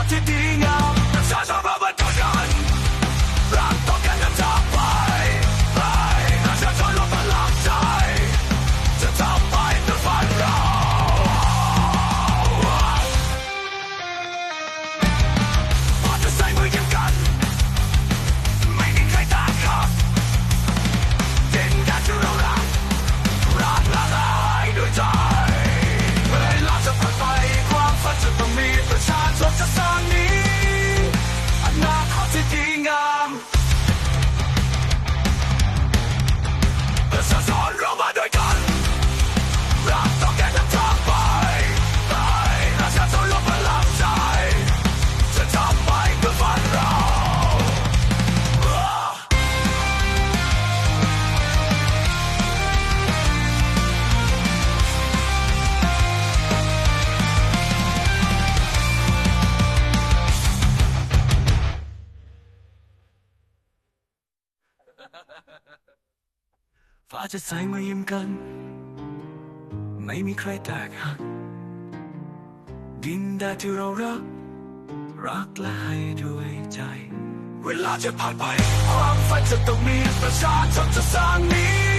what it is. ฟ้าจะใสเมื่ยิ้มกัน ไม่มีใครแตกหักดินแดนที่เรารัก รักและให้ด้วยใจ เวลาจะผ่านไป ความฝันจะต้องมีประชาชนจะสร้างนี้